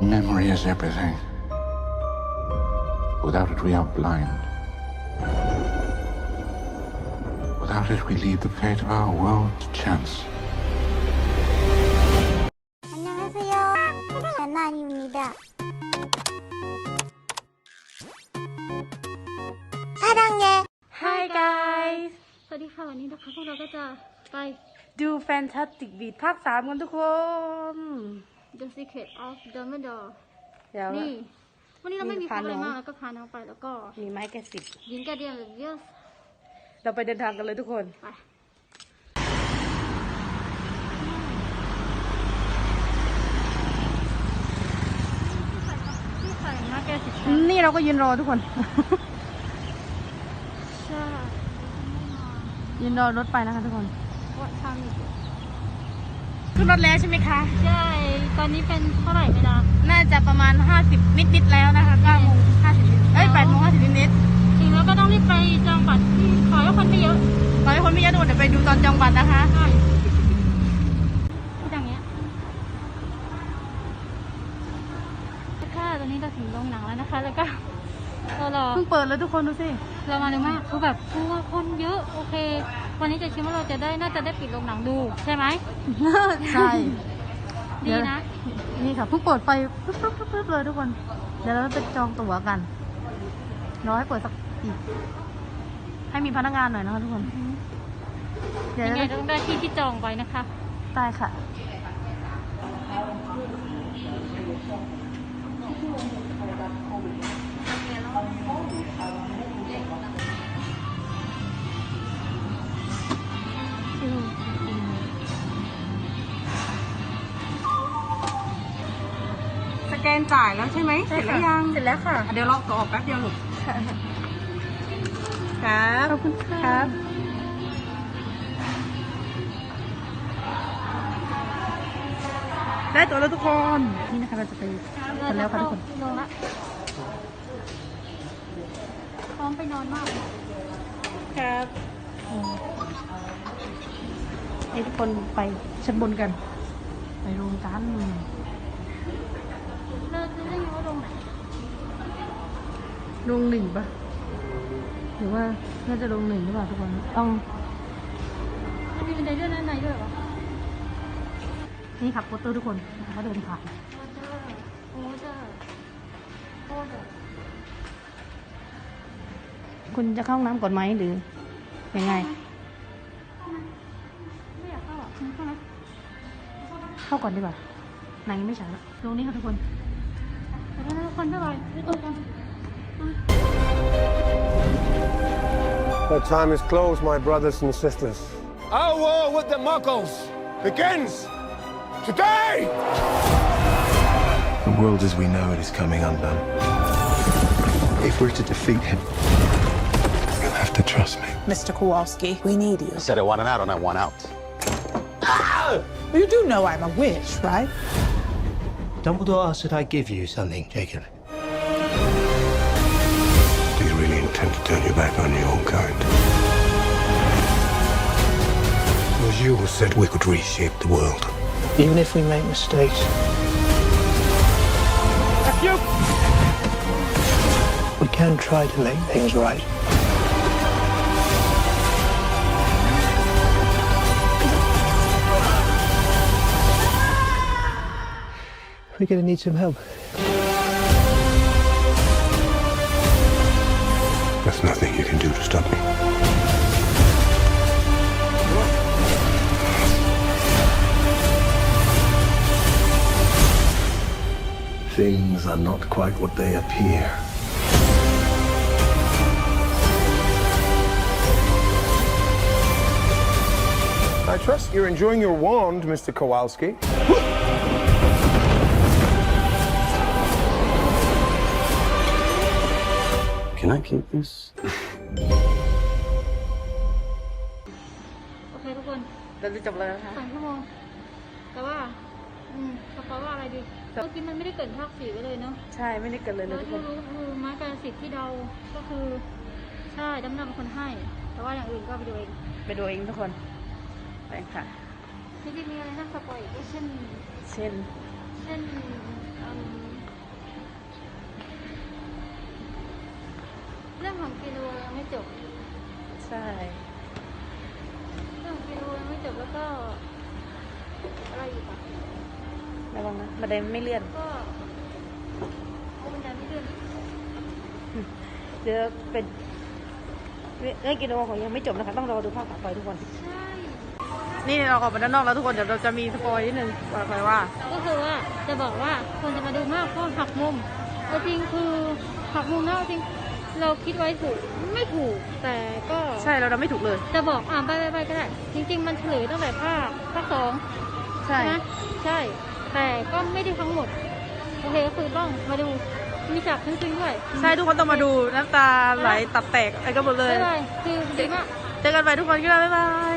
Memory is everything. Without it, we are blind. Without it, we leave the fate of our world to chance. Hi guys สวัสดีค่ะ วันนี้นะคะพวกเราก็จะไปดู Fantastic. Beasts สวัสดีค่ะวันนี้นะคะพวกเราก็จะไปดูแฟนตาสติกบีทภาคสามกันทุกคน The Secret of Dumbledore เดี๋ยว นี่ วันนี้เราไม่มีมีพาพาอะไรน้อง มากแล้วก็พาน้องไปแล้วก็มีไม้แกะสิบยิงกระเดียนหรือเยอะเราไปเดินทางกันเลยทุกคน ไป ที่ใส่มาแกสิบชั้นนี่เราก็ยืนรอทุกคนใช่ยืนรอรถไปนะคะทุกคนวัดทางอีก ขึ้นรถแล้วใช่ไหมคะ ใช่ ตอนนี้เป็นเท่าไหร่เวลาน่าจะประมาณ 50 นิดๆแล้วนะคะ9โมง50เอ้ย8โมง50นิดถึงแล้วก็ต้องรีบไปจองบัตรที่ขอให้คนไม่เยอะๆตอนนี้คนไม่เยอะทุกคนเดี๋ยวไปดูตอนจองบัตรนะคะ ใช่พูดอย่างเงี้ยค่ะตอนนี้เราถึงโรงหนังแล้วนะคะ แล้วก็เรารอเพิ่งเปิดเลยทุกคนดูสิ เรามาเร็วมากคือแบบคือว่าคนเยอะ โอเค วันนี้จะคิดว่าเราจะได้น่าจะได้ปิดโรงหนังดูใช่ไหม ใช่ ดีนะ นี่ค่ะเพิ่งเปิดไฟปึ๊บปึ๊บปึ๊บปึ๊บเลยทุกคน เดี๋ยวเราไปจองตั๋วกันรอให้เปิดสักอีกให้มีพนักงานหน่อยนะคะทุกคน เดี๋ยวยังไงเราต้องได้ที่ที่จองไว้นะคะได้ค่ะสแกน จ่ายแล้วใช่ไหมเสร็จแล้วยังเสร็จแล้วค่ะเดี๋ยวรอต่อแป๊บเดียวลูกครับขอบคุณค่ะครับได้ตั๋วแล้วทุกคนนี่นะคะเราจะไปกันแล้วค่ะทุกคนลงละพร้อมไปนอนมาก ครับให้ทุกคนไปชั้นบนกัน ไปรวมกัน เราจะได้รู้ว่าลงไหน ลงหนึ่งปะหรือว่าน่าจะลงหนึ่งหรือเปล่าทุกคนต้องมันมีบันไดด้วยนะไหนด้วยเหรอนี่ครับโปสเตอร์ทุกคนเขาเดินผ่านโอเจอร์โอเจอร์โอเจอร์คุณจะเข้าห้องน้ำก่อนไหมหรือยังไง ไม่อยากเข้าอะเข้าไหมเข้าก่อนดีกว่าหนังยังไม่ฉายแล้วตรงนี้ค่ะทุกคนแต่ถ้าทุกคนเท่าไหร่ไม่ตกกัน The time is close, my brothers and sisters. Our war with the Muggles begins today! The world as we know it is coming undone. If we're to defeat him, you'll have to trust me. Mr. Kowalski, we need you. I said I want an out and I want out. Ah! You do know I'm a witch, right? Dumbledore asked that I give you something, Jacob. You really intend to turn your back on your own kind? It was you who said we could reshape the world. Even if we make mistakes. We can try to make things right. We're gonna need some help. There's nothing you can do to stop me. Things are not quite what they appear. I trust you're enjoying your wand, Mr. Kowalski. Can I keep this? โอเคทุกคนเราจะจบแล้วนะคะสองชั่วโมง แต่ว่า อืมสปอยว่าอะไรดีเมื่อกี้มันไม่ได้เกรินภาคสี่ไว้เลยเนาะใช่ไม่ได้เกิดเลยเลแล้ยวทุกคที่น รู้คือไม้กายสิทธิ์ที่เราก็คือ ใช่ดำนำเป็นคนให้ แต่ว่าอย่างอื่นก็ไปดูเองไปดูเองทุกคนไปค่ะจริงๆมีอะไรน่าสปอยอีกก็เช่น เช่น เช่น ไม่จบใช่เรื่องของกินวัวยังไม่จบแล้วก็อะไรอีกอะระวังนะบันไดไม่เลื่อนก็โอ้บันไดไม่เลื่อนเดี๋ยวเป็นเรื่องกินโอของยังไม่จบนะคะ ต้องรอดูภาคต่อไปทุกคน ใช่ นี่เราออกมาด้านนอกแล้วทุกคน เดี๋ยวเราจะมีสปอยนิดนึงบอกไปว่า ก็คือว่าจะบอกว่าคนจะมาดูมากเพราะหักมุมเอาจริงคือหักมุมนะเอาจริง เราคิดไว้ถูกไม่ถูกแต่ก็ใช่เราเราไม่ถูกเลย จะบอกอ่าไปไปไปก็ได้จริง ๆ มันเฉลยตั้งแต่ภาคภาคสองใช่ไหมใช่ แต่ก็ไม่ได้ทั้งหมดโอเคก็คือต้องมาดูมีฉากซึ้งๆด้วย ใช่ทุกคนต้องมาดูน้ำตาไหลตับแตกอะไรก็หมดเลยบ๊ายบายคือดีมากเจอกันใหม่ทุกคนก็บ๊ายบาย